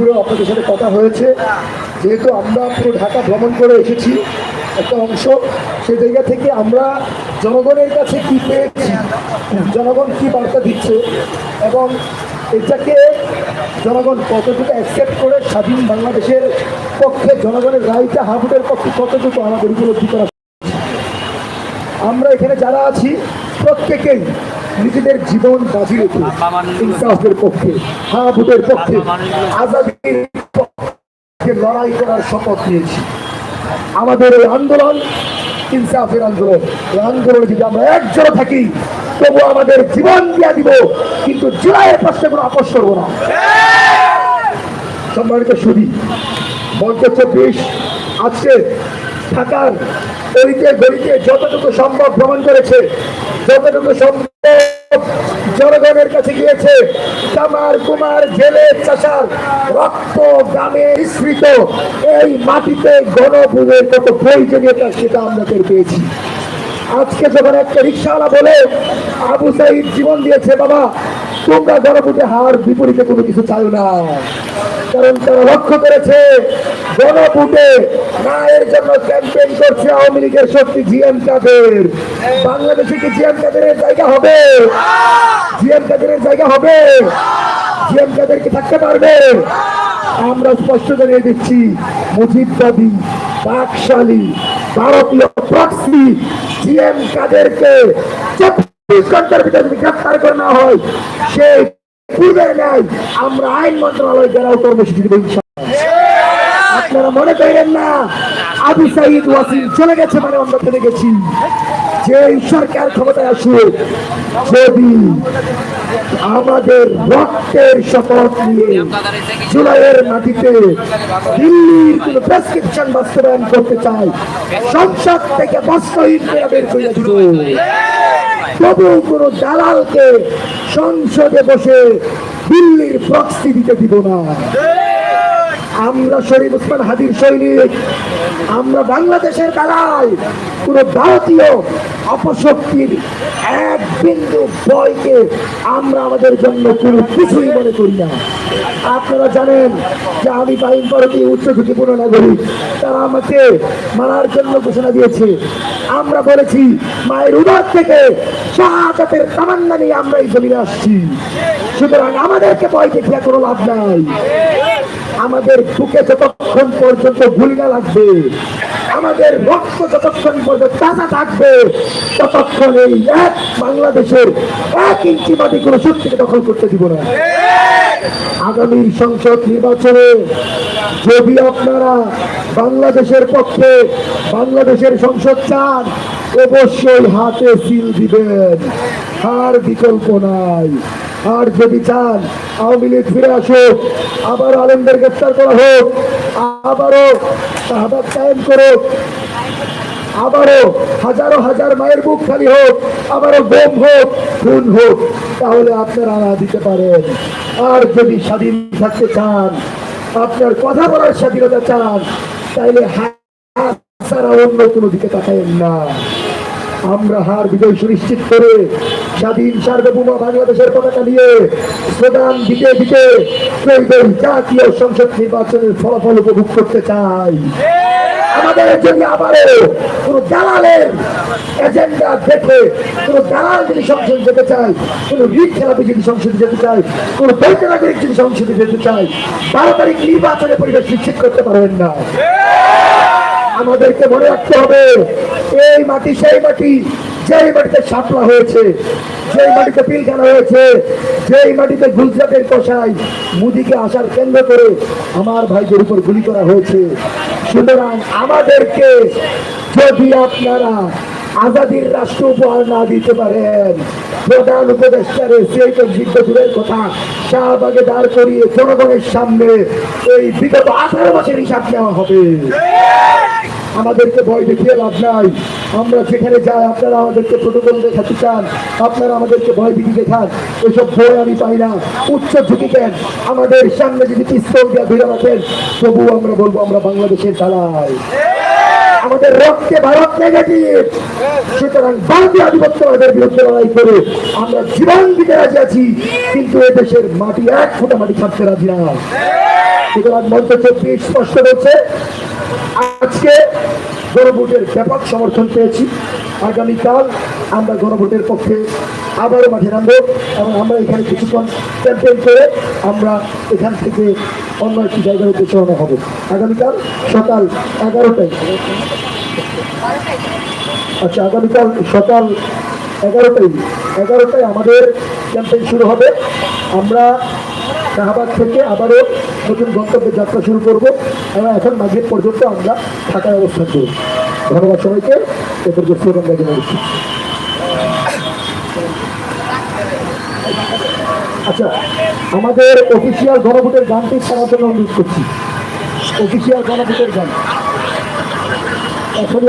দুপুরে আপনাদের সাথে কথা হয়েছে। যেহেতু আমরা পুরো ঢাকা ভ্রমণ করে এসেছি, একটা অংশ সেই জায়গা থেকে আমরা জনগণের কাছে কি পেয়েছি, জনগণ কি বার্তা দিচ্ছে, এবং এটাকে জনগণ কতটুকু অ্যাকসেপ্ট করে, স্বাধীন বাংলাদেশের পক্ষে জনগণের রায়টা হাবুটের পক্ষে কতটুকু আমাদের উপলব্ধি করা আমরা এখানে যারা আছি, প্রত্যেকেই নিজেদের জীবন বাজি রেখে ইনসাফের পক্ষে হাবুটের পক্ষে, আজাদির পক্ষে লড়াই করার শপথ নিয়েছি। আমাদের এই আন্দোলন, ইনসাফের আন্দোলন। এই আন্দোলনে যদি আমরা একজোড়া থাকি তবু আমাদের জীবন দিয়া দিব, কিন্তু জুলাইয়ের প্রশ্নে কোনো আপোষ করব না। সম্মানিত সুদী মঞ্চ চব্বিশ, আজকে ঢাকার গলিতে গলিতে যতটুকু সম্ভব ভ্রমণ করেছে, যতটুকু সম্ভব জনগণের কাছে গিয়েছে, তামার কুমার জেলে চাষার রক্ত গ্রামে মিশ্রিত এই মাটিতে গণভূমের কত প্রয়োজনীয়তা সেটা আমরা পেয়েছি। আজকে যখন একটা রিক্সাওয়ালা বলে, আবু সাইদ জীবন দিয়েছে বাবা, তোমরা গণভোটে হার বিপরীতে কোনো কিছু চাই না। কারণ তারা লক্ষ্য করেছে। জনপুটে এর জন্য ক্যাম্পেইন করছে আওয়ামী লীগের শক্তি জিএম কাদের। বাংলাদেশে কি জিএম কাদের জায়গা হবে? জিএম কাদের জায়গা হবে? জিএম কাদের কি থাকতে পারবে? আমরা স্পষ্ট জানিয়ে দিচ্ছি মুজিববাদী বাকশালী ভারতীয় প্রক্সি জিএম কাদেরকে চব্বিশ ঘণ্টার ভিতরে যদি গ্রেফতার করে না হয় সে পূর্বের আমরা আইন মন্ত্রণালয় দ্বারাও কর্মসূচি। আপনারা মনে করেন না? আবু সাইদ ওয়াসিম চলে গেছে মানে আমরা চলে গেছি। যে সরকার ক্ষমতায় আসুক, যদি আমাদের রক্তের শপথ নিয়ে জুলাইয়ের মাটিতে দিল্লির কোন প্রেসক্রিপশন বাস্তবায়ন করতে চাই সংসদ থেকে বাস্তবিক বের করে দিব। তবু কোন দালালকে সংসদে বসে দিল্লির প্রক্সি দিতে দিব না। আমরা শরীফ উসমান হাদির সৈনিক, আমরা বাংলাদেশের দালাল কোন ভারতীয় অপশক্তির এক বিন্দু বয়কে আমরা আমাদের জন্য কোনো কিছুই মনে করি না। আপনারা জানেন যে আমি বাইন ভারতীয় উচ্চ ঝুঁকিপূর্ণ নাগরিক, তারা আমাকে মারার জন্য ঘোষণা দিয়েছে। আমরা বলেছি, মায়ের উদার থেকে শাহাদাতের তামান্না নিয়ে আমরা এই জমিনে আসছি। সুতরাং আমাদেরকে ভয় দেখিয়া কোনো লাভ নাই। আমাদের বুকে যতক্ষণ পর্যন্ত গুলিটা লাগবে, আমাদের রক্ত যতক্ষণ পর্যন্ত তাজা থাকবে, ততক্ষণ এই এক বাংলাদেশের এক ইঞ্চি মাটি কোনো শক্তিকে দখল করতে দিব না। আগামী সংসদ নির্বাচনে যদি আপনারা বাংলাদেশের পক্ষে বাংলাদেশের সংসদ চান, অবশ্যই হাতে সিল দিবেন। আর বিকল্প নাই। আর যদি চান, আওয়ামী লীগ ফিরে আসুক, আবার আলমদের গ্রেফতার করা হোক, আবারও শাহাদাত কায়েম করুক, আবারও হাজারো হাজার মায়ের বুক খালি হোক, আবারও বোম হোক, খুন হোক, তাহলে আপনারা আনা দিতে পারেন। আর যদি স্বাধীন থাকতে চান, আপনার কথা বলার স্বাধীনতা চান, তাইলে হাত ছাড়া অন্য কোনো দিকে তাকায়েন না। আমরা হার বিজয় সুনিশ্চিত করে স্বাধীন সার্বভৌম বাংলাদেশের পতাকা নিয়ে স্লোগান দিতে দিতে জাতীয় সংসদ নির্বাচনের ফলাফল উপভোগ করতে চাই। আমাদের যদি আবারও কোন দালালের এজেন্ডা দেখে, কোন দালাল যদি সংসদে যেতে চায়, কোন রিট খেলাপি যদি সংসদে যেতে চায়, কোন বৈধ নাগরিক যদি সংসদে যেতে চায়, বারো তারিখ নির্বাচনের পরিবেশ নিশ্চিত করতে পারবেন না। আমাদেরকে মনে রাখতে হবে, এই মাটি, সেই মাটি, যেই মাটিতে সাপলা হয়েছে, যেই মাটিতে পিলখানা হয়েছে, যেই মাটিতে গুজরাটের কষাই মুদিকে আসার কেন্দ্র করে আমার ভাইদের উপর গুলি করা হয়েছে। সুতরাং আমাদেরকে যদি আপনারা আজাদির রাষ্ট্র উপহার না দিতে পারেন, প্রধান উপদেষ্টারে সেই তো দূরের কথা শাহবাগে দাঁড় করিয়ে জনগণের সামনে এই বিগত আঠারো বছর হিসাব নেওয়া হবে। আমাদেরকে ভয় দেখিয়ে লাভ নাই। আমরা যেখানে যাই, আপনারা আমাদেরকে প্রোটোকল দেখাতে চান। আপনারা আমাদেরকে ভয় ভীতি দেখান। এসব ভয় আমি পাই না। উচ্চ ঝুঁকি দেন। আমাদের সামনে যদি পিস্তল দিয়ে ধরে রাখেন তবু আমরা বলব, আমরা বাংলাদেশের দালাল। আমাদের রক্তে ভারত নেগেটিভ সুতরাং ভারতীয় আধিপত্যবাদের বিরুদ্ধে লড়াই করে আমরা জীবন দিতে রাজি আছি। কিন্তু এ দেশের মাটি এক ফোঁটা মাটি ছাড়তে রাজি না। সুতরাং মঞ্চ চব্বিশ স্পষ্ট রয়েছে। আজকে গণভোটের ব্যাপক সমর্থন পেয়েছি। আগামীকাল আমরা গণভোটের পক্ষে আবারও মাঠে নামবো এবং আমরা এখানে কিছুক্ষণ ক্যাম্পেইন করে আমরা এখান থেকে অন্য একটি জায়গায় উদ্দেশ্য রওনা হব আগামীকাল সকাল এগারোটায়। আচ্ছা আগামীকাল সকাল এগারোটায়। এগারোটায় আমাদের ক্যাম্পেইন শুরু হবে। আমরা শাহবাগ থেকে আবারও নতুন গন্তব্যে যাত্রা শুরু করব এবং এখন মাঝের পর্যন্ত আমরা ঢাকায় অবস্থান করব। ধন্যবাদ সবাইকে। এদেরকে স্লোগান গাইতে বলছি আচ্ছা আমাদের অফিসিয়াল গণভোটের গানটি ছাড়ার জন্য অনুরোধ করছি। অফিসিয়াল গণভোটের গান। এখনই